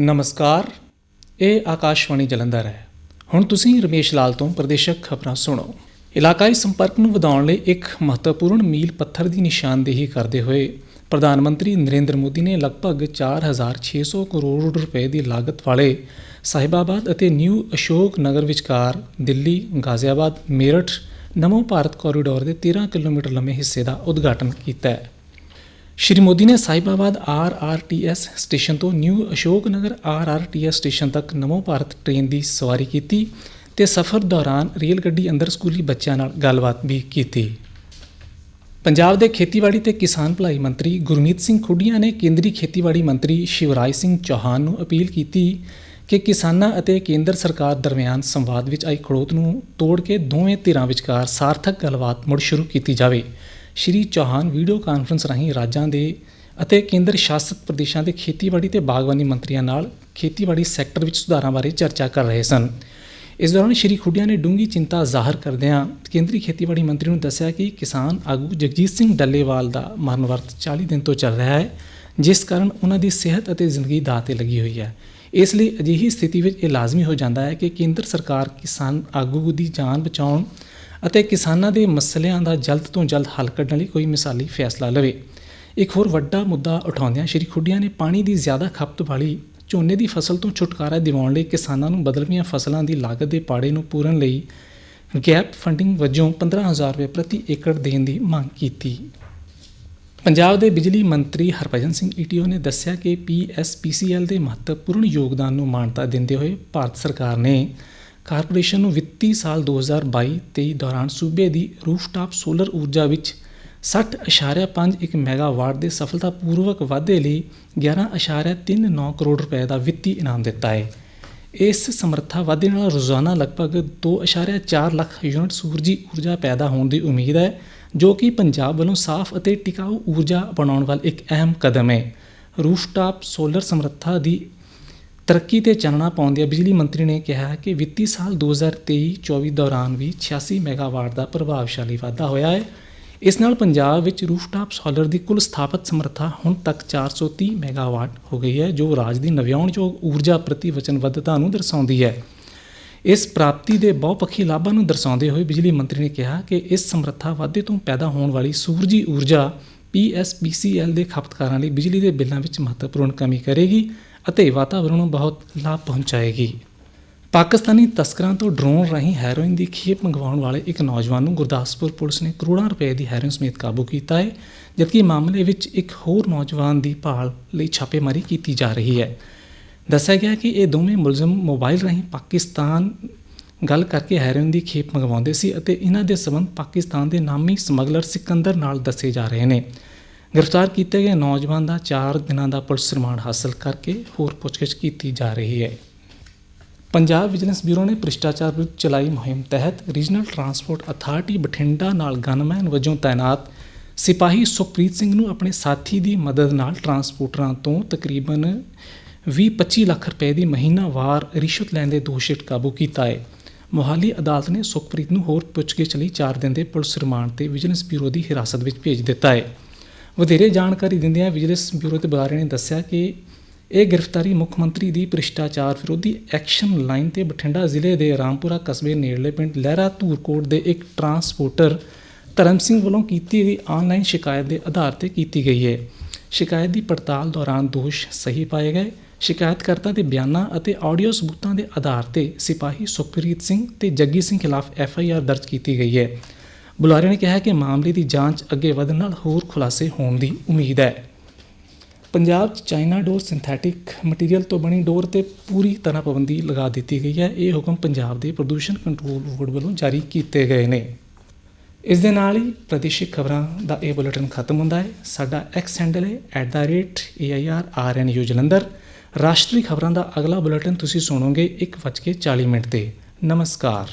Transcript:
ਨਮਸਕਾਰ। ਇਹ ਆਕਾਸ਼ਵਾਣੀ ਜਲੰਧਰ ਹੈ। ਹੁਣ ਤੁਸੀਂ ਰਮੇਸ਼ ਲਾਲ ਤੋਂ ਪ੍ਰਦੇਸ਼ਕ ਖਬਰਾਂ ਸੁਣੋ। ਇਲਾਕਾਈ ਸੰਪਰਕ ਨੂੰ ਵਧਾਉਣ ਲਈ ਇੱਕ ਮਹੱਤਵਪੂਰਨ ਮੀਲ ਪੱਥਰ ਦੀ ਨਿਸ਼ਾਨਦੇਹੀ ਕਰਦੇ ਹੋਏ ਪ੍ਰਧਾਨ ਮੰਤਰੀ ਨਰਿੰਦਰ ਮੋਦੀ ਨੇ ਲਗਭਗ 4600 ਕਰੋੜ ਰੁਪਏ ਦੀ ਲਾਗਤ ਵਾਲੇ ਸਾਹਿਬਾਬਾਦ ਅਤੇ ਨਿਊ ਅਸ਼ੋਕ ਨਗਰ ਵਿਚਕਾਰ ਦਿੱਲੀ, ਗਾਜ਼ੀਆਬਾਦ, ਮੇਰਠ ਨਮੋ ਭਾਰਤ ਕੋਰੀਡੋਰ ਦੇ 13 ਕਿਲੋਮੀਟਰ ਲੰਮੇ ਹਿੱਸੇ ਦਾ ਉਦਘਾਟਨ ਕੀਤਾ ਹੈ। ਸ਼੍ਰੀ ਮੋਦੀ ਨੇ ਸਾਹਿਬਾਬਾਦ ਆਰਆਰਟੀਐਸ ਸਟੇਸ਼ਨ ਤੋਂ new Ashok Nagar RRTS station ਤੱਕ ਨਵੋ ਭਾਰਤ ਟ੍ਰੇਨ ਦੀ ਸਵਾਰੀ ਕੀਤੀ ਤੇ ਸਫ਼ਰ ਦੌਰਾਨ ਰੇਲ ਗੱਡੀ ਅੰਦਰ ਸਕੂਲੀ ਬੱਚਿਆਂ ਨਾਲ ਗੱਲਬਾਤ ਵੀ ਕੀਤੀ। ਪੰਜਾਬ ਦੇ ਖੇਤੀਬਾੜੀ ਤੇ ਕਿਸਾਨ ਭਲਾਈ ਮੰਤਰੀ ਗੁਰਮੀਤ ਸਿੰਘ ਖੁੱਡੀਆਂ ਨੇ ਕੇਂਦਰੀ ਖੇਤੀਬਾੜੀ ਮੰਤਰੀ ਸ਼ਿਵਰਾਜ ਸਿੰਘ ਚੌਹਾਨ ਨੂੰ ਅਪੀਲ ਕੀਤੀ ਕਿ ਕਿਸਾਨਾਂ ਅਤੇ ਕੇਂਦਰ ਸਰਕਾਰ ਦਰਮਿਆਨ ਸੰਵਾਦ ਵਿੱਚ ਆਈ ਖੜੋਤ ਨੂੰ ਤੋੜ ਕੇ ਦੋਵੇਂ ਧਿਰਾਂ ਵਿਚਕਾਰ ਸਾਰਥਕ ਗੱਲਬਾਤ ਮੁੜ ਸ਼ੁਰੂ ਕੀਤੀ ਜਾਵੇ। ਸ਼੍ਰੀ ਚੌਹਾਨ ਵੀਡੀਓ ਕਾਨਫਰੰਸ ਰਾਹੀਂ ਰਾਜਾਂ ਦੇ ਅਤੇ ਕੇਂਦਰ ਸ਼ਾਸਿਤ ਪ੍ਰਦੇਸ਼ਾਂ ਦੇ ਖੇਤੀਬਾੜੀ ਤੇ ਬਾਗਬਾਨੀ ਮੰਤਰੀਆਂ ਨਾਲ ਖੇਤੀਬਾੜੀ ਸੈਕਟਰ ਵਿੱਚ ਸੁਧਾਰਾਂ ਬਾਰੇ ਚਰਚਾ ਕਰ ਰਹੇ ਸਨ। ਇਸ ਦੌਰਾਨ ਸ਼੍ਰੀ ਖੁੱਡੀਆਂ ਨੇ ਡੂੰਗੀ ਚਿੰਤਾ ਜ਼ਾਹਰ ਕਰਦਿਆਂ ਕੇਂਦਰੀ ਖੇਤੀਬਾੜੀ ਮੰਤਰੀ ਨੂੰ ਦੱਸਿਆ ਕਿ ਕਿਸਾਨ ਆਗੂ ਜਗਜੀਤ ਸਿੰਘ ਡੱਲੇਵਾਲ ਦਾ ਮਰਨ ਵਰਤ 40 ਦਿਨ ਤੋਂ ਚੱਲ ਰਿਹਾ ਹੈ, ਜਿਸ ਕਾਰਨ ਉਹਨਾਂ ਦੀ ਸਿਹਤ ਅਤੇ ਜ਼ਿੰਦਗੀ ਦਾਅ ਤੇ ਲੱਗੀ ਹੋਈ ਹੈ। ਇਸ ਲਈ ਅਜਿਹੀ ਸਥਿਤੀ ਵਿੱਚ ਇਹ ਲਾਜ਼ਮੀ ਹੋ ਜਾਂਦਾ ਹੈ ਕਿ ਕੇਂਦਰ ਸਰਕਾਰ ਕਿਸਾਨ ਆਗੂ ਦੀ ਜਾਨ ਬਚਾਉਣ ਅਤੇ ਕਿਸਾਨਾਂ ਦੇ ਮਸਲਿਆਂ ਦਾ ਜਲਦ ਤੋਂ ਜਲਦ ਹੱਲ ਕੱਢਣ ਲਈ ਕੋਈ ਮਿਸਾਲੀ ਫੈਸਲਾ ਲਵੇ। ਇੱਕ ਹੋਰ ਵੱਡਾ ਮੁੱਦਾ ਉਠਾਉਂਦਿਆਂ ਸ਼੍ਰੀ ਖੁੱਡੀਆਂ ਨੇ ਪਾਣੀ ਦੀ ਜ਼ਿਆਦਾ ਖਪਤ ਵਾਲੀ ਝੋਨੇ ਦੀ ਫਸਲ ਤੋਂ ਛੁਟਕਾਰਾ ਦਿਵਾਉਣ ਲਈ ਕਿਸਾਨਾਂ ਨੂੰ ਬਦਲਵੀਆਂ ਫਸਲਾਂ ਦੀ ਲਾਗਤ ਦੇ ਪਾੜੇ ਨੂੰ ਪੂਰਨ ਲਈ ਗੈਪ ਫੰਡਿੰਗ ਵਜੋਂ 15000 ਰੁਪਏ ਪ੍ਰਤੀ ਏਕੜ ਦੇਣ ਦੀ ਮੰਗ ਕੀਤੀ। ਪੰਜਾਬ ਦੇ ਬਿਜਲੀ ਮੰਤਰੀ ਹਰਭਜਨ ਸਿੰਘ ਈਟੀਓ ਨੇ ਦੱਸਿਆ ਕਿ ਪੀਐਸਪੀਸੀਐਲ ਦੇ ਮਹੱਤਵਪੂਰਨ ਯੋਗਦਾਨ ਨੂੰ ਮਾਨਤਾ ਦਿੰਦੇ ਹੋਏ ਭਾਰਤ ਸਰਕਾਰ ਨੇ ਕਾਰਪੋਰੇਸ਼ਨ ਨੂੰ ਵਿੱਤੀ ਸਾਲ 2022-23 ਦੌਰਾਨ ਸੂਬੇ ਦੀ ਰੂਫਟਾਪ ਸੋਲਰ ਊਰਜਾ ਵਿੱਚ 60.51 ਮੈਗਾਵਾਟ ਦੇ ਸਫਲਤਾਪੂਰਵਕ ਵਾਧੇ ਲਈ 11.39 ਕਰੋੜ ਰੁਪਏ ਦਾ ਵਿੱਤੀ ਇਨਾਮ ਦਿੱਤਾ ਹੈ। ਇਸ ਸਮਰੱਥਾ ਵਾਧੇ ਨਾਲ ਰੋਜ਼ਾਨਾ ਲਗਭਗ 2.4 ਲੱਖ ਯੂਨਿਟ ਸੂਰਜੀ ਊਰਜਾ ਪੈਦਾ ਹੋਣ ਦੀ ਉਮੀਦ ਹੈ, ਜੋ ਕਿ ਪੰਜਾਬ ਵੱਲੋਂ ਸਾਫ਼ ਅਤੇ ਟਿਕਾਊ ਊਰਜਾ ਬਣਾਉਣ ਵੱਲ ਇੱਕ ਅਹਿਮ ਕਦਮ ਹੈ। ਰੂਫਟਾਪ ਸੋਲਰ ਸਮਰੱਥਾ ਦੀ ਤਰੱਕੀ ਤੇ ਚਾਨਣਾ ਪਾਉਂਦਿਆਂ ਬਿਜਲੀ ਮੰਤਰੀ ਨੇ ਕਿਹਾ ਕਿ ਵਿੱਤੀ ਸਾਲ 2023-24 ਦੌਰਾਨ ਵੀ 86 ਮੈਗਾਵਾਟ ਦਾ ਪ੍ਰਭਾਵਸ਼ਾਲੀ ਵਾਧਾ ਹੋਇਆ ਹੈ। ਇਸ ਨਾਲ ਪੰਜਾਬ ਵਿੱਚ ਰੂਫਟਾਪ ਸੋਲਰ ਦੀ ਕੁੱਲ ਸਥਾਪਿਤ ਸਮਰੱਥਾ ਹੁਣ ਤੱਕ 430 ਮੈਗਾਵਾਟ ਹੋ ਗਈ ਹੈ, ਜੋ ਰਾਜ ਦੀ ਨਵਿਆਉਣਯੋਗ ਊਰਜਾ ਪ੍ਰਤੀ ਵਚਨਬੱਧਤਾ ਨੂੰ ਦਰਸਾਉਂਦੀ ਹੈ। ਇਸ ਪ੍ਰਾਪਤੀ ਦੇ ਬਹੁਪੱਖੀ ਲਾਭਾਂ ਨੂੰ ਦਰਸਾਉਂਦੇ ਹੋਏ ਬਿਜਲੀ ਮੰਤਰੀ ਨੇ ਕਿਹਾ ਕਿ ਇਸ ਸਮਰੱਥਾ ਵਾਧੇ ਤੋਂ ਪੈਦਾ ਹੋਣ ਵਾਲੀ ਸੂਰਜੀ ਊਰਜਾ ਪੀਐਸਪੀਸੀਐਲ ਦੇ ਖਪਤਕਾਰਾਂ ਲਈ ਬਿਜਲੀ ਦੇ ਬਿੱਲਾਂ ਵਿੱਚ ਮਹੱਤਵਪੂਰਨ ਕਮੀ ਕਰੇਗੀ। ਅਤੇ ਵਾਤਾਵਰਣ ਨੂੰ ਬਹੁਤ ਲਾਭ ਪਹੁੰਚਾਏਗੀ। ਪਾਕਿਸਤਾਨੀ ਤਸਕਰਾਂ ਤੋਂ ਡਰੋਨ ਰਾਹੀਂ ਹੈਰੋਇਨ ਦੀ ਖੇਪ ਮੰਗਵਾਉਣ ਵਾਲੇ ਇੱਕ ਨੌਜਵਾਨ ਨੂੰ ਗੁਰਦਾਸਪੁਰ ਪੁਲਿਸ ਨੇ ਕਰੋੜਾਂ ਰੁਪਏ ਦੀ ਹੈਰੋਇਨ ਸਮੇਤ ਕਾਬੂ ਕੀਤਾ ਹੈ, ਜਦਕਿ ਮਾਮਲੇ ਵਿੱਚ ਇੱਕ ਹੋਰ ਨੌਜਵਾਨ ਦੀ ਭਾਲ ਲਈ ਛਾਪੇਮਾਰੀ ਕੀਤੀ ਜਾ ਰਹੀ ਹੈ। ਦੱਸਿਆ ਗਿਆ ਕਿ ਇਹ ਦੋਵੇਂ ਮੁਲਜ਼ਮ ਮੋਬਾਈਲ ਰਾਹੀਂ ਪਾਕਿਸਤਾਨ ਗੱਲ ਕਰਕੇ ਹੈਰੋਇਨ ਦੀ ਖੇਪ ਮੰਗਵਾਉਂਦੇ ਸੀ ਅਤੇ ਇਹਨਾਂ ਦੇ ਸਬੰਧ ਪਾਕਿਸਤਾਨ ਦੇ ਨਾਮੀ ਸਮਗਲਰ ਸਿਕੰਦਰ ਨਾਲ ਦੱਸੇ ਜਾ ਰਹੇ ਨੇ। ਗ੍ਰਿਫਤਾਰ ਕੀਤੇ ਗਏ ਨੌਜਵਾਨ ਦਾ 4 ਦਿਨਾਂ ਦਾ ਪੁਲਿਸ ਰਿਮਾਂਡ ਹਾਸਲ ਕਰਕੇ ਹੋਰ ਪੁੱਛਗਿੱਛ ਕੀਤੀ ਜਾ ਰਹੀ ਹੈ। ਪੰਜਾਬ ਵਿਜੀਲੈਂਸ ਬਿਊਰੋ ਨੇ ਭ੍ਰਿਸ਼ਟਾਚਾਰ ਵਿਰੁੱਧ ਚਲਾਈ ਮੁਹਿੰਮ ਤਹਿਤ ਰੀਜਨਲ ਟਰਾਂਸਪੋਰਟ ਅਥਾਰਟੀ ਬਠਿੰਡਾ ਨਾਲ ਗਨਮੈਨ ਵਜੋਂ ਤਾਇਨਾਤ ਸਿਪਾਹੀ ਸੁਖਪ੍ਰੀਤ ਸਿੰਘ ਨੂੰ ਆਪਣੇ ਸਾਥੀ ਦੀ ਮਦਦ ਨਾਲ ਟਰਾਂਸਪੋਰਟਰਾਂ ਤੋਂ ਤਕਰੀਬਨ 20-25 ਲੱਖ ਰੁਪਏ ਦੀ ਮਹੀਨਾਵਾਰ ਰਿਸ਼ਵਤ ਲੈਣ ਦੇ ਦੋਸ਼ ਹੇਠ ਕਾਬੂ ਕੀਤਾ ਹੈ। ਮੋਹਾਲੀ ਅਦਾਲਤ ਨੇ ਸੁਖਪ੍ਰੀਤ ਨੂੰ ਹੋਰ ਪੁੱਛਗਿੱਛ ਲਈ 4 ਦਿਨ ਦੇ ਪੁਲਿਸ ਰਿਮਾਂਡ ਤੇ ਵਿਜੀਲੈਂਸ ਬਿਊਰੋ ਦੀ ਹਿਰਾਸਤ ਵਿੱਚ ਭੇਜ ਦਿੱਤਾ ਹੈ। ਵਧੇਰੇ ਜਾਣਕਾਰੀ ਦਿੰਦਿਆਂ ਵਿਜੀਲੈਂਸ ਬਿਊਰੋ ਦੇ ਬੁਲਾਰੇ ਨੇ ਦੱਸਿਆ ਕਿ ਇਹ ਗ੍ਰਿਫਤਾਰੀ ਮੁੱਖ ਮੰਤਰੀ ਦੀ ਭ੍ਰਿਸ਼ਟਾਚਾਰ ਵਿਰੋਧੀ ਐਕਸ਼ਨ ਲਾਈਨ ਤੇ ਬਠਿੰਡਾ ਜ਼ਿਲ੍ਹੇ ਦੇ ਰਾਮਪੁਰਾ ਕਸਬੇ ਨੇੜਲੇ ਪਿੰਡ ਲਹਿਰਾ ਧੂਰਕੋਟ ਦੇ ਇੱਕ ਟਰਾਂਸਪੋਰਟਰ ਧਰਮ ਸਿੰਘ ਵੱਲੋਂ ਕੀਤੀ ਗਈ ਆਨਲਾਈਨ ਸ਼ਿਕਾਇਤ ਦੇ ਆਧਾਰ ਤੇ ਕੀਤੀ ਗਈ ਹੈ। ਸ਼ਿਕਾਇਤ ਦੀ ਪੜਤਾਲ ਦੌਰਾਨ ਦੋਸ਼ ਸਹੀ ਪਾਏ ਗਏ। ਸ਼ਿਕਾਇਤਕਰਤਾ ਦੇ ਬਿਆਨਾਂ ਅਤੇ ਆਡੀਓ ਸਬੂਤਾਂ ਦੇ ਆਧਾਰ ਤੇ ਸਿਪਾਹੀ ਸੁਖਪ੍ਰੀਤ ਸਿੰਘ ਤੇ ਜੱਗੀ ਸਿੰਘ ਖਿਲਾਫ ਐਫ ਆਈ ਆਰ ਦਰਜ ਕੀਤੀ ਗਈ ਹੈ। ਬੁਲਾਰੇ ਨੇ ਕਿਹਾ ਕਿ ਮਾਮਲੇ ਦੀ ਜਾਂਚ ਅੱਗੇ ਵਧਣ ਨਾਲ ਹੋਰ ਖੁਲਾਸੇ ਹੋਣ ਦੀ ਉਮੀਦ ਹੈ। ਪੰਜਾਬ 'ਚ ਚਾਈਨਾ ਡੋਰ ਸਿੰਥੈਟਿਕ ਮਟੀਰੀਅਲ ਤੋਂ ਬਣੀ ਡੋਰ ਤੇ ਪੂਰੀ ਤਰ੍ਹਾਂ ਪਾਬੰਦੀ ਲਗਾ ਦਿੱਤੀ ਗਈ ਹੈ। ਇਹ ਹੁਕਮ ਪੰਜਾਬ ਦੇ ਪ੍ਰਦੂਸ਼ਣ ਕੰਟਰੋਲ ਬੋਰਡ ਵੱਲੋਂ ਜਾਰੀ ਕੀਤੇ ਗਏ ਨੇ। ਇਸ ਦੇ ਨਾਲ ਹੀ ਪ੍ਰਦੇਸ਼ਿਕ ਖਬਰਾਂ ਦਾ ਇਹ ਬੁਲੇਟਿਨ ਖਤਮ ਹੁੰਦਾ ਹੈ। ਸਾਡਾ ਐਕਸ ਹੈਂਡਲ ਹੈ @airrnu ਜਲੰਧਰ। ਰਾਸ਼ਟਰੀ ਖਬਰਾਂ ਦਾ ਅਗਲਾ ਬੁਲੇਟਿਨ ਤੁਸੀਂ ਸੁਣੋਗੇ 1:40 ਮਿੰਟ ਤੇ। ਨਮਸਕਾਰ।